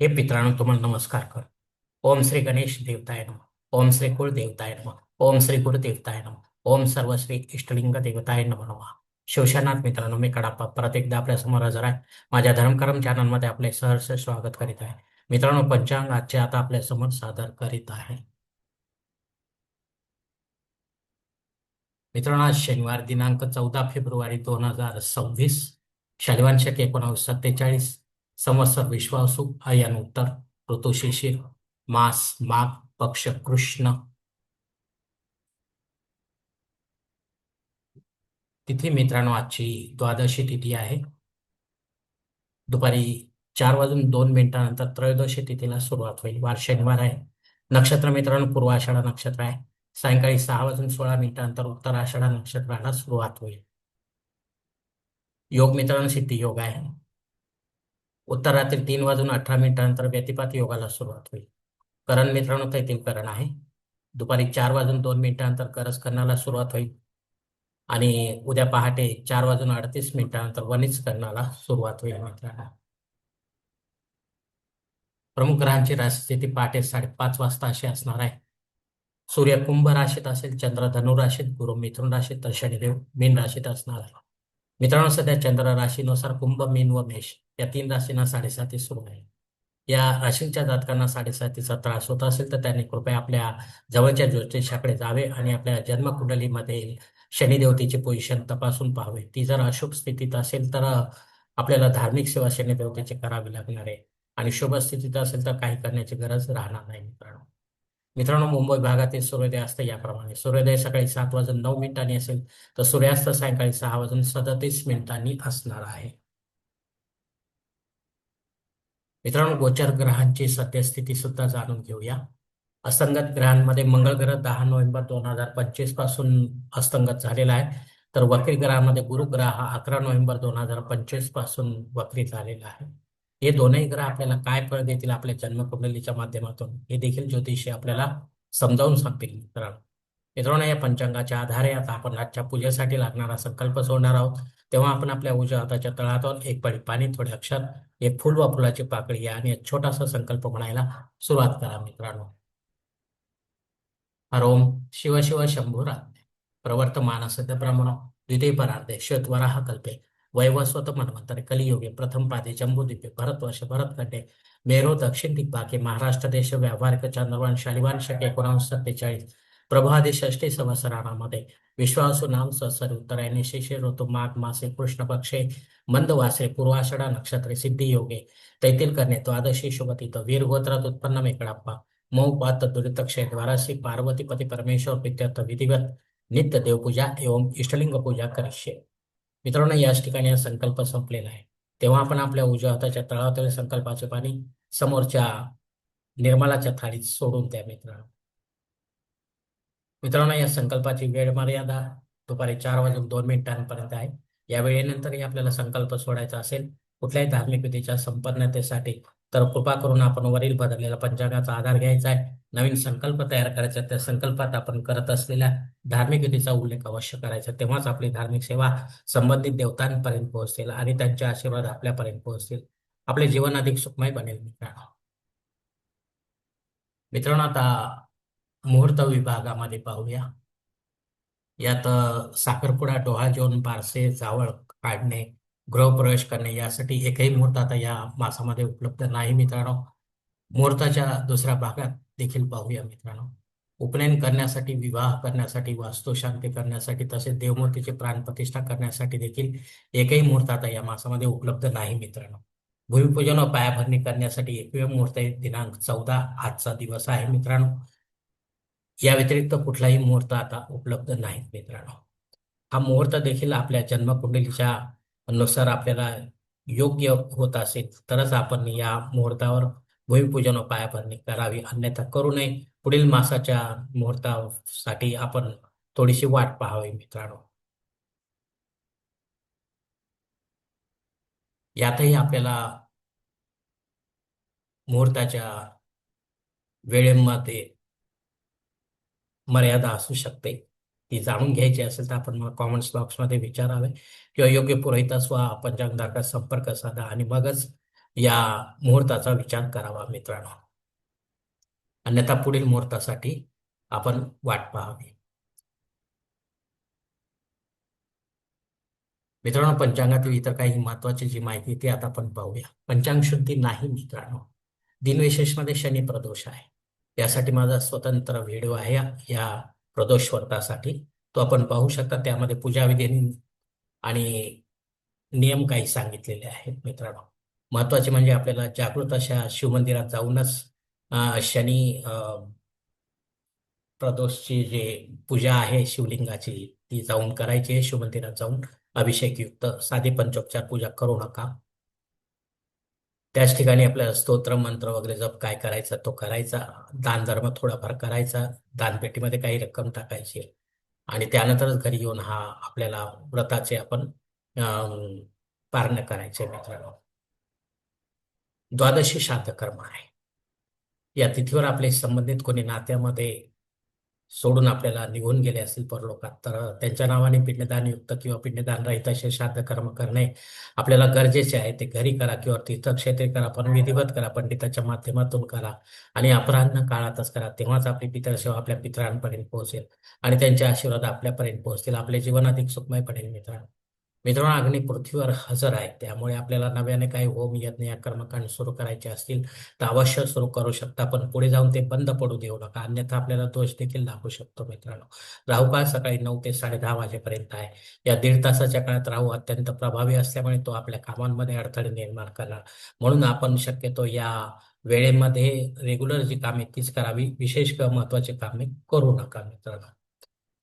हे मित्रांनो तुम्हाला नमस्कार कर ओम श्री गणेश देवताय नम ओम श्री कुळ देवताय नम ओम श्री गुरु देवताय नम ओम सर्व श्री इष्टलिंग देवताय नम नम शिवशानाथ मित्रांनो मी कडाप्पा परत एकदा आपल्यासमोर हजर आहे माझ्या धर्मकरम चॅनलमध्ये आपले सहर्ष स्वागत करीत आहे मित्रांनो पंचांग आजचे आता आपल्यासमोर सादर करीत आहे मित्रांनो आज शनिवार दिनांक चौदा फेब्रुवारी दोन हजार सव्वीस शनिवांशक एकोणावीस सत्तेचाळीस संवत्सर विश्वासू अयन उत्तर मास माघ पक्ष कृष्ण. तिथी मित्रांनो आजची द्वादशी तिथी आहे. दुपारी चार वाजून दोन मिनिटानंतर त्रयोदशी तिथीला सुरुवात होईल. वार शनिवार आहे. नक्षत्र मित्रांनो पूर्व आषाढा नक्षत्र आहे. सायंकाळी सहा वाजून सोळा मिनिटानंतर उत्तर आषाढा नक्षत्राला सुरुवात होईल. योग मित्रांनो सिद्धी योग आहे. उत्तर रात्री तीन वाजून अठरा मिनिटानंतर व्यतिपात योगाला सुरुवात होईल. करण मित्रांनो तैतील करण आहे. दुपारी चार वाजून दोन मिनिटानंतर करस करण्याला सुरुवात होईल. आणि उद्या पहाटे चार वाजून अडतीस मिनिटानंतर वनिज करण्याला सुरुवात होईल मित्रांनो. प्रमुख ग्रहांची राशीस्थिती पहाटे साडेपाच वाजता अशी असणार आहे. सूर्य कुंभ राशीत असेल चंद्र धनु राशीत गुरु मिथुन राशीत तर शनिदेव मीन राशीत असणार आहे. मित्रांनो सध्या चंद्र राशीनुसार कुंभ मीन व मेष. या तीन राशींना साडेसाती सुरू आहे या राशींच्या जातकांना साडेसातीचा त्रास होत असेल तर त्यांनी कृपया आपल्या जवळच्या ज्योतिषाकडे जावे आणि आपल्या जन्मकुंडलीमध्ये शनिदेवतेची पोझिशन तपासून पाहावे. ती जर अशुभ स्थितीत असेल तर आपल्याला धार्मिक सेवा शनिदेवतेची करावी लागणार आहे. आणि शुभ स्थितीत असेल तर काही करण्याची गरज राहणार नाही मित्रांनो. मित्रांनो मुंबई भागातील सूर्योदय असतं याप्रमाणे. सूर्योदय सकाळी सात वाजून नऊ मिनिटांनी असेल तर सूर्यास्त सायंकाळी सहा वाजून सदतीस मिनिटांनी असणार आहे. मित्रांनो गोचर ग्रहांची सद्यस्थिती सुद्धा जाणून घेऊया. अस्तंगत ग्रहांमध्ये मंगळ ग्रह दहा नोव्हेंबर दोन हजार पंचवीसपासून अस्तंगत झालेला आहे. तर वक्री ग्रहामध्ये गुरु ग्रह हा अकरा नोव्हेंबर दोन हजार पंचवीसपासून वक्री झालेला आहे. हे दोनही ग्रह आपल्याला काय फळ देतील आपल्या जन्मकुंडलीच्या माध्यमातून हे देखील ज्योतिषी आपल्याला समजावून सांगतील मित्रांनो. मित्रांनो या पंचांगाच्या आधारे आता आपण आजच्या पूजेसाठी लागणारा संकल्प सोडणार आहोत. तेव्हा आपण आपल्या उजव्या हाताच्या तळातून एक पडी पाणी थोडे अक्षर एक फुल व फुलाची पाकळी आणि एक छोटासा संकल्प म्हणायला सुरुवात करा मित्रांनो. हरोम शिव शिव शंभुरात्मे प्रवर्तमानसद ब्राह्मण द्वितीय परार्धे श्वेतवराह कल्पे वैवस्वत मनवंतरे कलियुगे प्रथम पादे जम्बूद्वीपे भरतवर्ष भरतखंडे मेरो दक्षिण दिग्भागे महाराष्ट्र देश व्यावहारिक चांद्रवान शालिवान शके एकोणावीस सत्तेचाळीस प्रभादी षष्टी संवत्सरामध्ये विश्वासू नाम संसर उत्तरायणे शिशिर ऋतू माघ मासे कृष्ण पक्षे मंदवासे पूर्वाषाढा नक्षत्रे सिद्धी योगे. तैतील करणे द्वादशी शुभतीत वीरगोत्रात उत्पन्न मेकडाप्पा मऊ पात दुरितक्षे द्वारासी पार्वतीपती परमेश्वर पित्यर्थ विधिवत. नित्य देवपूजा एवं इष्टलिंग पूजा करिष्ये. मित्रांनो याच ठिकाणी हा संकल्प संपलेला आहे. तेव्हा आपण आपल्या उजव्या हाताच्या तळावरील संकल्पाचे पाणी समोरच्या निर्मलाच्या थाळीत सोडून द्या मित्रांनो. मित्रांनो या संकल्पाची वेळ मर्यादा दुपारी चार वाजून दोन मिनिटांपर्यंत आहे. या वेळेनंतरही आपल्याला संकल्प सोडायचा असेल कुठल्याही धार्मिक विधीच्या संपन्नतेसाठी तर कृपा करून आपण वरील बदललेला पंचांगाचा आधार घ्यायचा आहे. नवीन संकल्प तयार करायचा त्या संकल्पात आपण करत असलेल्या धार्मिक विधीचा उल्लेख अवश्य करायचा तेव्हाच आपली धार्मिक सेवा संबंधित देवतांपर्यंत पोहोचतील आणि त्यांचे आशीर्वाद आपल्यापर्यंत पोहोचतील. आपले जीवन अधिक सुखमय बनेल मित्रांनो. मित्रांनो आता मुहूर्त विभागामध्ये पाहूया. यात साखरपुडा डोहा जेवण बारसे जावळ काढणे गृहप्रवेश करणे यासाठी एकही मुहूर्त आता या मासामध्ये उपलब्ध नाही मित्रांनो. मुहूर्ताच्या दुसऱ्या भागात देखील पाहूया मित्रांनो. उपनयन करण्यासाठी विवाह करण्यासाठी वास्तुशांती करण्यासाठी तसेच देवमूर्तीची प्राणप्रतिष्ठा करण्यासाठी देखील एकही मुहूर्त आता या मासामध्ये उपलब्ध नाही मित्रांनो. भूमिपूजन व पायाभरणी करण्यासाठी एकमेव मुहूर्त दिनांक चौदा आजचा दिवस आहे मित्रांनो. या व्यतिरिक्त कुठलाही मुहूर्त आता उपलब्ध नाहीत मित्रांनो. हा मुहूर्त देखील आपल्या जन्मकुंडलीच्या नुसार आपल्याला योग्य होत असेल तरच आपण या मुहूर्तावर भूमिपूजन व पायाभरणी करावी. अन्यथा करू नये. पुढील मासाच्या मुहूर्तासाठी आपण थोडीशी वाट पाहावी मित्रांनो. यातही आपल्याला मुहूर्ताच्या वेळेमध्ये मर्यादा असू शकते. ती जाणून घ्यायची असेल तर आपण मला कॉमेंट्स बॉक्समध्ये विचारावे. किंवा योग्य पुरोहित वा पंचांगधारकात संपर्क साधा आणि मगच या मुहूर्ताचा विचार करावा मित्रांनो. अन्यथा पुढील मुहूर्तासाठी आपण वाट पाहावी. मित्रांनो पंचांगातील इतर काही महत्वाची जी माहिती ती आता आपण पाहूया. पंचांग शुद्धी नाही मित्रांनो. दिनविशेषमध्ये शनी प्रदोष आहे. यासाठी माझा स्वतंत्र व्हिडिओ आहे या प्रदोष व्रतासाठी तो आपण पाहू शकता. त्यामध्ये पूजाविधी आणि नियम काही सांगितलेले आहेत मित्रांनो. महत्त्वाचे म्हणजे आपल्याला जागृत अशा शिवमंदिरात जाऊनच शनी प्रदोषची जे पूजा आहे शिवलिंगाची ती जाऊन करायची आहे. शिवमंदिरात जाऊन अभिषेकयुक्त साधे पंचोपचार पूजा करू नका. त्याच ठिकाणी आपल्याला स्तोत्र मंत्र वगैरे जप काय करायचा तो करायचा. दान धर्म थोडाफार करायचा. दानपेटीमध्ये काही रक्कम टाकायची. आणि त्यानंतरच घरी येऊन हा आपल्याला व्रताचे आपण अं, करायचे मित्रांनो. द्वादशी श्राद्ध कर्म आहे. या तिथीवर आपले संबंधित कोणी नात्यामध्ये सोडून आपल्याला निघून गेले असतील परलोकात तर त्यांच्या नावाने पिंडदान युक्त किंवा पिंडदान रहित असे श्राद्ध कर्म करणे आपल्याला गरजेचे आहे. ते घरी करा किंवा तीर्थक्षेत्रे करा पण विधिवत करा पंडिताच्या माध्यमातून करा आणि अपराह्न काळातच करा. तेव्हाच आपली पितरसेवा आपल्या पितरांपर्यंत पोहोचेल आणि त्यांचे आशीर्वाद आपल्यापर्यंत पोहोचतील. आपले जीवन अधिक सुखमय पडेल मित्रांनो. मित्रांनो अग्नी पृथ्वीवर हजर आहे. त्यामुळे आपल्याला नव्याने काही होम यज्ञ या कर्मकांड सुरू करायचे असतील तर अवश्य सुरू करू शकता पण पुढे जाऊन ते बंद पडू देऊ नका. अन्यथा आपल्याला दोष देखील लागू शकतो मित्रांनो. राहू काळ सकाळी नऊ ते साडे दहा वाजेपर्यंत आहे. या दीड तासाच्या काळात राहू अत्यंत प्रभावी असल्यामुळे तो आपल्या कामांमध्ये अडथळे निर्माण करणार. म्हणून आपण शक्यतो या वेळेमध्ये रेग्युलर जी कामे तीच करावी. विशेष महत्वाची कामे करू नका मित्रांनो.